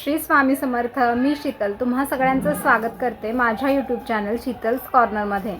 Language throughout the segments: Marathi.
श्री स्वामी समर्थ मी शीतल तुम्हा सगळ्यांचं स्वागत करते माझ्या यूट्यूब चॅनल शीतल्स कॉर्नरमध्ये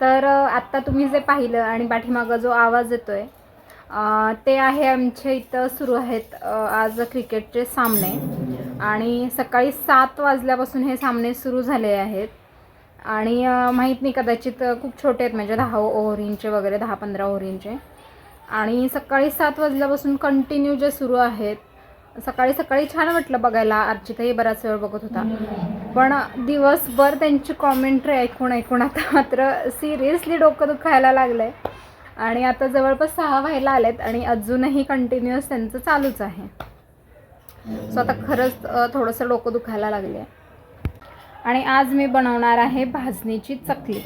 तर आत्ता तुम्ही जे पाहिलं आणि पाठीमागं जो आवाज येतो आहे ते आहे आमच्या इथं सुरू आहेत आज क्रिकेटचे सामने. आणि सकाळी सात वाजल्यापासून हे सामने सुरू झाले आहेत. आणि माहीत नाही कदाचित खूप छोटे आहेत म्हणजे दहा ओव्हरींचे वगैरे दहा पंधरा ओव्हरींचे आणि सकाळी सात वाजल्यापासून कंटिन्यू जे सुरू आहेत सकाळी सकाळी छान वाटलं बघायला. अर्चिताही बराच वेळ बघत होता. पण दिवसभर त्यांची कॉमेंट्री ऐकून ऐकून आता मात्र सिरियसली डोकं दुखायला लागलं आहे आणि आता जवळपास सहा व्हायला आलेत आणि अजूनही कंटिन्युअस त्यांचं चालूच आहे. सो आता खरंच थोडंसं डोकं दुखायला लागले आहे आणि आज मी बनवणार आहे भाजणीची चकली.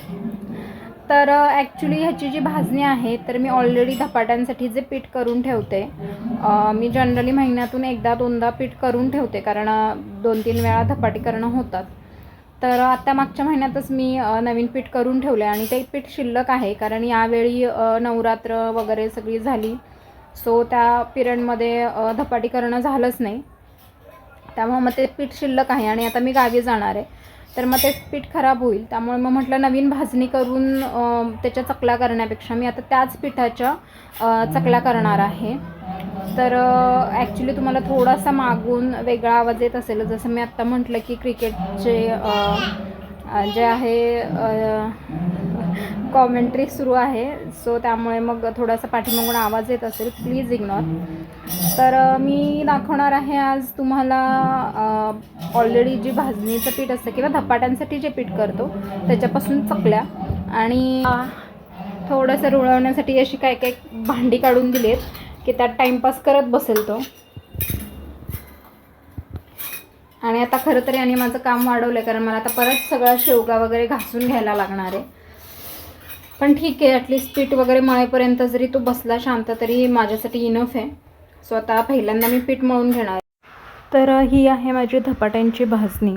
तर ॲक्च्युली ह्याची जी भाजणी आहे तर मी ऑलरेडी धपाट्यांसाठी जे पीठ करून ठेवते मी जनरली महिन्यातून एकदा दोनदा पीठ करून ठेवते कारण दोन तीन वेळा धपाटी करणं होतात. तर आता मागच्या महिन्यातच मी नवीन पीठ करून ठेवले आणि ते पीठ शिल्लक आहे कारण यावेळी नवरात्र वगैरे सगळी झाली. सो त्या पिरियडमध्ये धपाटी करणं झालंच नाही. त्यामुळं मग ते पीठ शिल्लक आहे आणि आता मी गावी जाणार आहे. तर मग ते पीठ खराब होईल. त्यामुळे मग म्हटलं नवीन भाजणी करून त्याच्या चकल्या करण्यापेक्षा मी आता त्याच पिठाच्या चकल्या करणार आहे. तर ॲक्च्युली तुम्हाला थोडासा मागून वेगळा आवाज येत असेल. जसं मी आत्ता म्हटलं की क्रिकेटचे जे आहे कॉमेंट्री सुरू आहे. सो त्यामुळे मग थोडासा पाठीमागून आवाज येत असेल. प्लीज इग्नॉर तर मी दाखवणार आहे आज तुम्हाला ऑलरेडी जी भाजणीचं पीठ असतं किंवा धपाट्यांसाठी जे पीठ करतो त्याच्यापासून चकल्या आणि थोडंसं रुळवण्यासाठी अशी काय काय भांडी काढून दिलीत की त्यात टाईमपास करत बसेल तो. आणि आता खरं तरी आणि माझं काम वाढवलं आहे कारण मला आता परत सगळा शेवगा वगैरे घासून घ्यायला लागणार आहे. पण ठीक आहे ॲटलिस्ट पीठ वगैरे मळेपर्यंत जरी तो बसला शांत तरी माझ्यासाठी इनफ आहे. सो आता पहिल्यांदा मी पीठ मळून घेणार. तर ही आहे माझी धपाट्यांची भाजणी.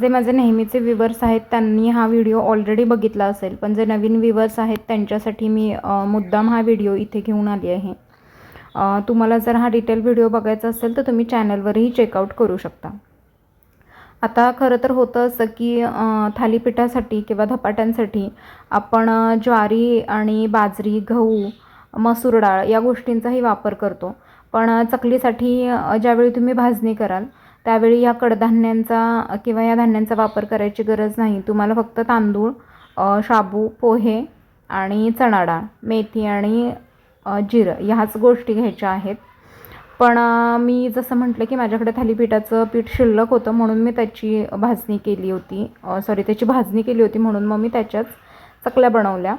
जे माझे नेहमीचे विवर्स आहेत त्यांनी हा व्हिडिओ ऑलरेडी बघितला असेल. पण जे नवीन विवर्स आहेत त्यांच्यासाठी मी मुद्दाम हा व्हिडिओ इथे घेऊन आली आहे. तुम्हाला जर हा डिटेल व्हिडिओ बघायचा असेल तर तुम्ही चॅनलवरही चेकआउट करू शकता. आता खरं तर होतं असं की थालीपीठासाठी किंवा धपाट्यांसाठी आपण ज्वारी आणि बाजरी गहू मसूर डाळ या गोष्टींचाही वापर करतो. पण चकलीसाठी ज्यावेळी तुम्ही भाजणी कराल त्यावेळी या कडधान्यांचा किंवा या धान्यांचा वापर करायची गरज नाही. तुम्हाला फक्त तांदूळ शाबू पोहे आणि चणा डाळ मेथी आणि जिरं ह्याच गोष्टी घ्यायच्या आहेत. पण मी जसं म्हटलं की माझ्याकडे थालीपीठाचं पीठ शिल्लक होतं म्हणून मी त्याची भाजणी केली होती. सॉरी त्याची भाजणी केली होती म्हणून मग मी त्याच्याच चकल्या बनवल्या.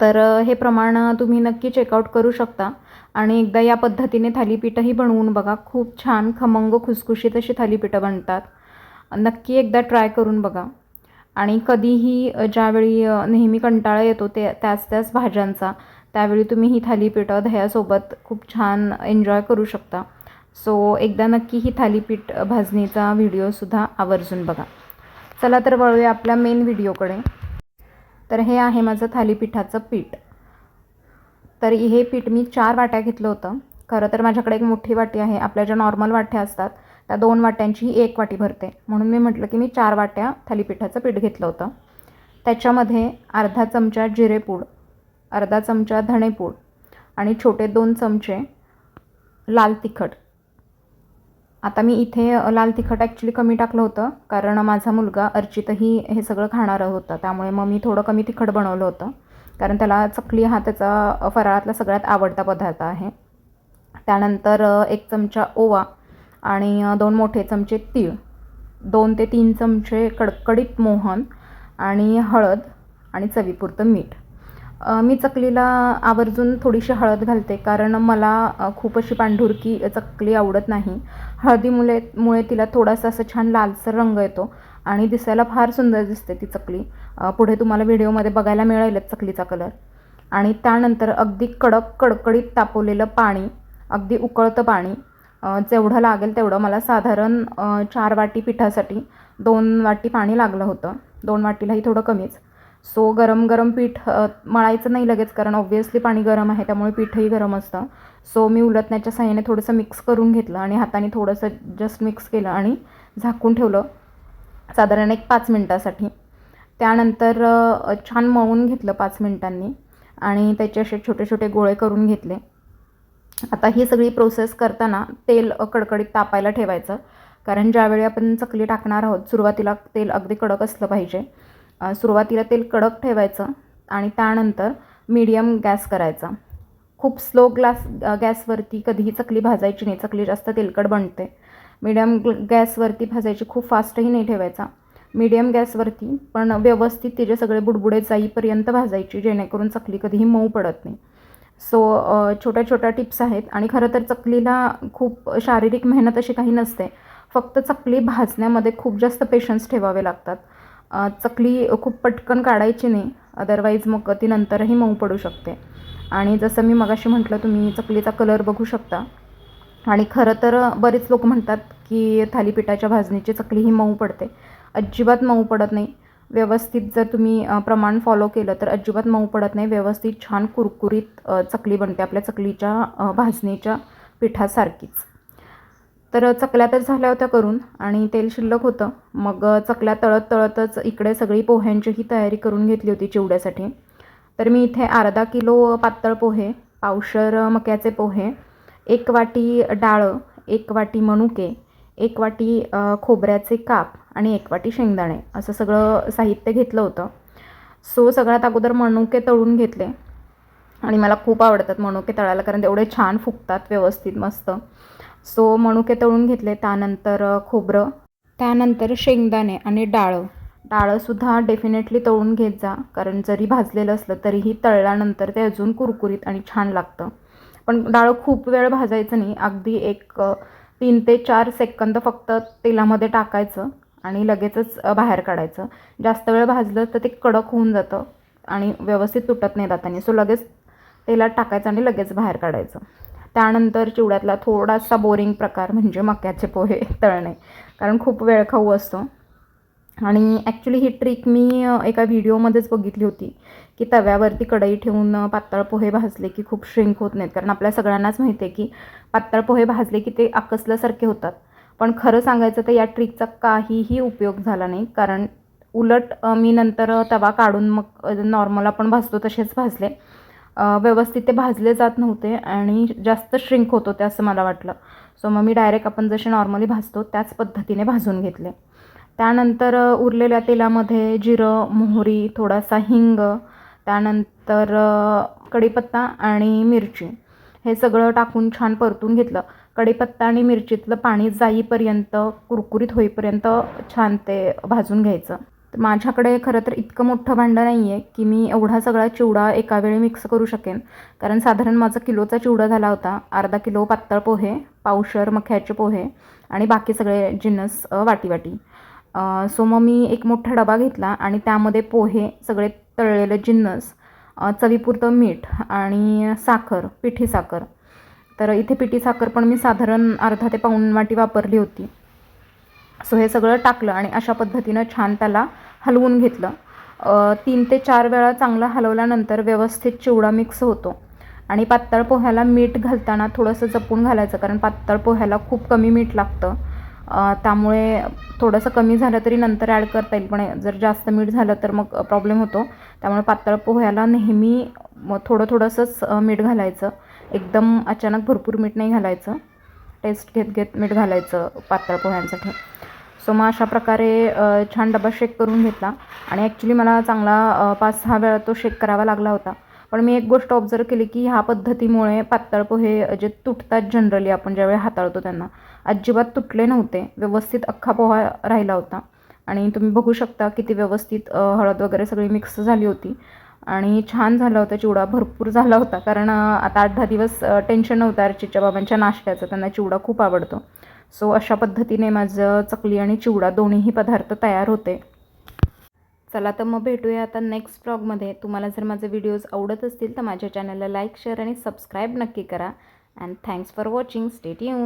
तर हे प्रमाण तुम्ही नक्की चेकआउट करू शकता. आणि एकदा या पद्धतीने थालीपीठंही बनवून बघा. खूप छान खमंग खुसखुशीत अशी थालीपीठं बनतात. नक्की एकदा ट्राय करून बघा. आणि कधीही ज्यावेळी नेहमी कंटाळा येतो ते त्याच त्याच भाज्यांचा. त्यावेळी तुम्ही ही थालीपीठ दह्यासोबत खूप छान एन्जॉय करू शकता. सो एकदा नक्की ही थालीपीठ भाजणीचा व्हिडिओसुद्धा आवर्जून बघा. चला तर वळूया आपल्या मेन व्हिडिओकडे तर हे आहे माझं थालीपीठाचं पीठ. तर हे पीठ मी चार वाट्या घेतलं होतं. खरं तर माझ्याकडे एक मोठी वाटी आहे. आपल्या ज्या नॉर्मल वाट्या असतात त्या दोन वाट्यांची ही एक वाटी भरते. म्हणून मी म्हटलं की मी चार वाट्या थालीपीठाचं पीठ घेतलं होतं. त्याच्यामध्ये अर्धा चमचा जिरेपूड अर्धा चमचा धणेपूड आणि छोटे दोन चमचे लाल तिखट. आता मी इथे लाल तिखट ॲक्च्युली कमी टाकलं होतं कारण माझा मुलगा अर्चितही हे सगळं खाणारं होतं त्यामुळे मग मी थोडं कमी तिखट बनवलं होतं कारण त्याला चकली हा त्याचा फराळातला सगळ्यात आवडता पदार्थ आहे. त्यानंतर एक चमचा ओवा आणि दोन मोठे चमचे तीळ दोन ते तीन चमचे कडकडीत मोहन आणि हळद आणि चवीपुरतं मीठ. मी चकलीला आवर्जून थोडीशी हळद घालते कारण मला खूप अशी पांढुरकी चकली आवडत नाही. हळदीमुळे मुळे तिला थोडासा असं छान लालसर रंग येतो आणि दिसायला फार सुंदर दिसते ती चकली. पुढे तुम्हाला व्हिडिओमध्ये बघायला मिळेलच चकलीचा कलर. आणि त्यानंतर अगदी कडक कडकडीत तापवलेलं पाणी अगदी उकळतं पाणी जेवढं लागेल तेवढं मला साधारण चार वाटी पिठासाठी दोन वाटी पाणी लागलं होतं. दोन वाटीलाही थोडं कमीच. सो गरम गरम पीठ मळायचं नाही लगेच कारण ऑब्व्हियसली पाणी गरम आहे त्यामुळे पीठही गरम असतं. सो मी उलटण्याच्या साह्याने थोडंसं मिक्स करून घेतलं आणि हाताने थोडंसं जस्ट मिक्स केलं आणि झाकून ठेवलं. साधारण एक पाच मिनटासाठी. त्यानंतर छान मळून घेतलं पाच मिनटांनी आणि त्याचे असे छोटे छोटे गोळे करून घेतले. आता ही सगळी प्रोसेस करताना तेल कडकडीत तापायला ठेवायचं. कारण ज्यावेळी आपण चकली टाकणार आहोत सुरुवातीला तेल अगदी कडक असलं पाहिजे. सुरुवातीला तेल कडक ठेवायचं आणि त्यानंतर मीडियम गॅस करायचा. खूप स्लो ग्लास गॅसवरती कधीही चकली भाजायची नाही. चकली जास्त तेलकट बनते. मीडियम गॅसवरती भाजायची खूप फास्टही नाही ठेवायचा. मीडियम गॅसवरती पण व्यवस्थित तिचे सगळे बुडबुडे जाईपर्यंत भाजायची जेणेकरून चकली कधीही मऊ पडत नाही. सो छोट्या छोट्या टिप्स आहेत आणि खरं तर चकलीला खूप शारीरिक मेहनत अशी काही नसते. फक्त चकली भाजण्यामध्ये खूप जास्त पेशन्स ठेवावे लागतात. चकली खूप पटकन काढायची नाही. अदरवाईज मग ती नंतरही मऊ पडू शकते. आणि जसं मी मगाशी म्हटलं तुम्ही चकलीचा कलर बघू शकता. आणि खरं तर बरेच लोक म्हणतात की थालीपीठाच्या भाजणीची चकली ही मऊ पडते. अजिबात मऊ पडत नाही. व्यवस्थित जर तुम्ही प्रमाण फॉलो केलं तर अजिबात मऊ पडत नाही. व्यवस्थित छान कुरकुरीत चकली बनते आपल्या चकलीच्या भाजणीच्या पिठासारखीच. तर चकल्या तर झाल्या होत्या करून आणि तेल शिल्लक होतं. मग चकल्या तळत तळतच इकडे सगळी पोह्यांचीही तयारी करून घेतली होती चिवड्यासाठी. तर मी इथे अर्धा किलो पातळ पोहे पावशर मक्याचे पोहे एक वाटी डाळं एक वाटी मनुके एक वाटी खोबऱ्याचे काप आणि एक वाटी शेंगदाणे असं सगळं साहित्य घेतलं होतं. सो सगळ्यात अगोदर मनुके तळून घेतले. आणि मला खूप आवडतात मनुके तळायला कारण तेवढे छान फुगतात व्यवस्थित मस्त. सो मनुके तळून घेतले त्यानंतर खोबरं त्यानंतर शेंगदाणे आणि डाळं. डाळंसुद्धा डेफिनेटली तळून घेत जा कारण जरी भाजलेलं असलं तरीही तळल्यानंतर ते अजून कुरकुरीत आणि छान लागतं. पण डाळं खूप वेळ भाजायचं नाही अगदी एक तीन ते चार सेकंद फक्त तेलामध्ये टाकायचं आणि लगेचच बाहेर काढायचं. जास्त वेळ भाजलं तर ते कडक होऊन जातं आणि व्यवस्थित तुटत नाही दाताने. सो लगेच तेलात टाकायचं आणि लगेच बाहेर काढायचं. त्यानंतर चिवड्यातला थोडासा बोरिंग प्रकार म्हणजे मक्याचे पोहे तळणे. कारण खूप वेळखाऊ असतो. आणि ॲक्च्युली ही ट्रिक मी एका व्हिडिओमध्येच बघितली होती की तव्यावरती कढई ठेवून पातळ पोहे भाजले की खूप श्रिंक होत नाहीत. कारण आपल्या सगळ्यांनाच माहिती आहे की पातळ पोहे भाजले की ते आकसल्यासारखे होतात. पण खरं सांगायचं तर या ट्रिकचा काहीही उपयोग झाला नाही. कारण उलट मी नंतर तवा काढून मग नॉर्मल आपण भाजतो तसेच भाजले. व्यवस्थित ते भाजले जात नव्हते आणि जास्त श्रिंक होत होते असं मला वाटलं. सो मग मी डायरेक्ट आपण जसे नॉर्मली भाजतो त्याच पद्धतीने भाजून घेतले. त्यानंतर उरलेल्या तेलामध्ये जिरं मोहरी थोडासा हिंग त्यानंतर कढीपत्ता आणि मिरची. हे सगळं टाकून छान परतून घेतलं. कढीपत्ता आणि मिरचीतलं पाणी जाईपर्यंत कुरकुरीत होईपर्यंत छान ते भाजून घ्यायचं. तर माझ्याकडे खरं तर इतकं मोठं भांडं नाही आहे की मी एवढा सगळा चिवडा एका वेळी मिक्स करू शकेन. कारण साधारण माझा किलोचा चिवडा झाला होता अर्धा किलो पातळ पोहे पावशर मख्याचे पोहे आणि बाकी सगळे जिन्नस वाटी वाटी सो मग मी एक मोठा डबा घेतला आणि त्यामध्ये पोहे सगळे तळलेले जिन्नस चवीपुरतं मीठ आणि साखर पिठी साखर. तर इथे पिठी साखर पण मी साधारण अर्धा ते पाऊण वाटी वापरली होती. सो हे सगळं टाकलं आणि अशा पद्धतीनं छान त्याला हलवून घेतलं. तीन ते चार वेळा चांगला हलवल्यानंतर व्यवस्थित चिवडा मिक्स होतो. आणि पातळ पोह्याला मीठ घालताना थोडंसं जपून घालायचं कारण पातळ पोह्याला खूप कमी मीठ लागतं. त्यामुळे थोडंसं कमी झालं तरी नंतर ॲड करता येईल पण जर जास्त मीठ झालं तर मग प्रॉब्लेम होतो. त्यामुळे पातळ पोह्याला नेहमी मग थोडं थोडंसंच मीठ घालायचं. एकदम अचानक भरपूर मीठ नाही घालायचं. टेस्ट घेत घेत मीठ घालायचं पातळ पोह्यांसाठी. सो मग अशा प्रकारे छान डबा शेक करून घेतला. आणि ॲक्च्युली मला चांगला पाच सहा वेळा तो शेक करावा लागला होता. पण मी एक गोष्ट ऑब्झर्व केली की ह्या पद्धतीमुळे पातळ पोहे जे तुटतात जनरली आपण ज्यावेळी हाताळतो त्यांना अजिबात तुटले नव्हते. व्यवस्थित अख्खा पोहा राहिला होता. आणि तुम्ही बघू शकता किती व्यवस्थित हळद वगैरे सगळी मिक्स झाली होती. आणि छान झाला होता चिवडा भरपूर झाला होता. कारण आता आठ दहा दिवस टेन्शन नव्हतं अर्चितच्या बाबांच्या नाश्त्याचं. त्यांना चिवडा खूप आवडतो. सो अशा पद्धतीने माझं चकली आणि चिवडा दोन्हीही पदार्थ तयार होते. चला तर मग भेटूया आता नेक्स्ट ब्लॉगमध्ये तुम्हाला जर माझे व्हिडिओज आवडत असतील तर माझ्या चॅनलला लाईक शेअर आणि सबस्क्राईब नक्की करा. And thanks for watching stay you